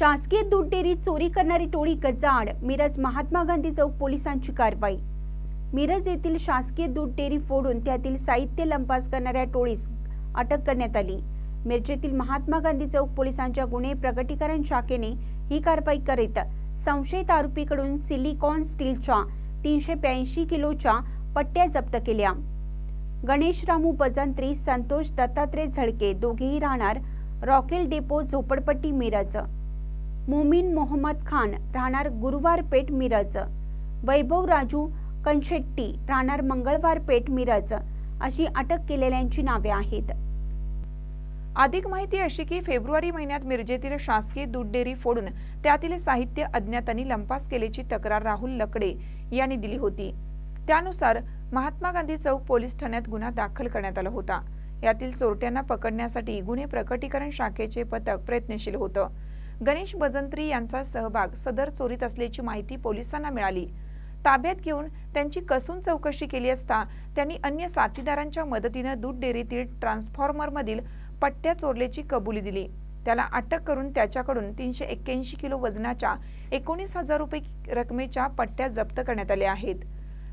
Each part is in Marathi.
शासकीय दूध डेअरी चोरी करणारी टोळी गजाड मिरज महात्मा गांधी चौक पोलिसांची कारवाई. मिरज येथील शासकीय दूध डेअरी फोडून त्यातील साहित्य लंपास करणाऱ्या टोळीस अटक करण्यात आली. मिरजेतील महात्मा गांधी चौक पोलिसांच्या गुन्हे प्रगटीकरण शाखेने ही कारवाई करीत संशयित आरोपीकडून सिलिकॉन स्टीलच्या तीनशे ब्याऐंशी किलोच्या पट्ट्या जप्त केल्या. गणेश रामू बजंत्री संतोष दत्तात्रय झळके दोघेही राहणार रॉकेल डेपो झोपडपट्टी मिरज. मोमीन मोहम्मद खान राहणार गुरुवार पेठ मिरज. वैभव राजू कनशेट्टी राहणार मंगळवार पेठ मिरज अशी अटक केलेल्यांची नावे आहेत. अधिक माहिती अशी की फेब्रुवारी महिन्यात मिरजेतील शासकीय दूध डेअरी फोडून त्यातील साहित्य अज्ञातांनी लंपास केल्याची तक्रार राहुल लकडे यांनी दिली होती. त्यानुसार महात्मा गांधी चौक पोलीस ठाण्यात गुन्हा दाखल करण्यात आला होता. यातील चोरट्यांना पकडण्यासाठी गुन्हे प्रकटीकरण शाखेचे पथक प्रयत्नशील होतं. गणेश बजंत्री यांचा सहभाग सदर चोरीत असल्याची माहिती पोलिसांना मिळाली. ताब्यात घेऊन त्यांची कसून चौकशी केली असता त्यांनी अन्य साथीदारांच्या मदतीनं दूध डेअरीतील ट्रान्सफॉर्मरमधील पट्ट्या चोरल्याची कबुली दिली. त्याला अटक करून त्याच्याकडून तीनशे एक्क्याऐंशी किलो वजनाच्या एकोणीस हजार रुपये रकमेच्या पट्ट्या जप्त करण्यात आल्या आहेत.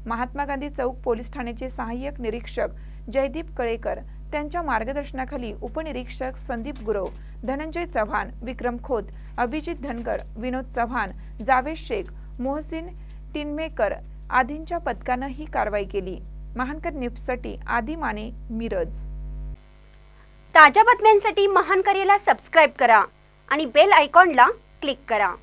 महात्मा गांधी चौक पोलीस ठाण्याचे सहाय्यक निरीक्षक जयदीप कळेकर त्यांच्या मार्गदर्शनाखाली उपनिरीक्षक संदीप गुरव धनंजय चव्हाण विक्रम खोत अभिजित धनगर विनोद चव्हाण जावेद शेख मोहसिन टिनमेकर आदींच्या पथकानं ही कारवाई केली. महानकर न्यूजसाठी आदी माने मिरज. ताज्या बातम्यांसाठी महानकरेला सबस्क्राईब करा आणि बेल आयकॉनला क्लिक करा.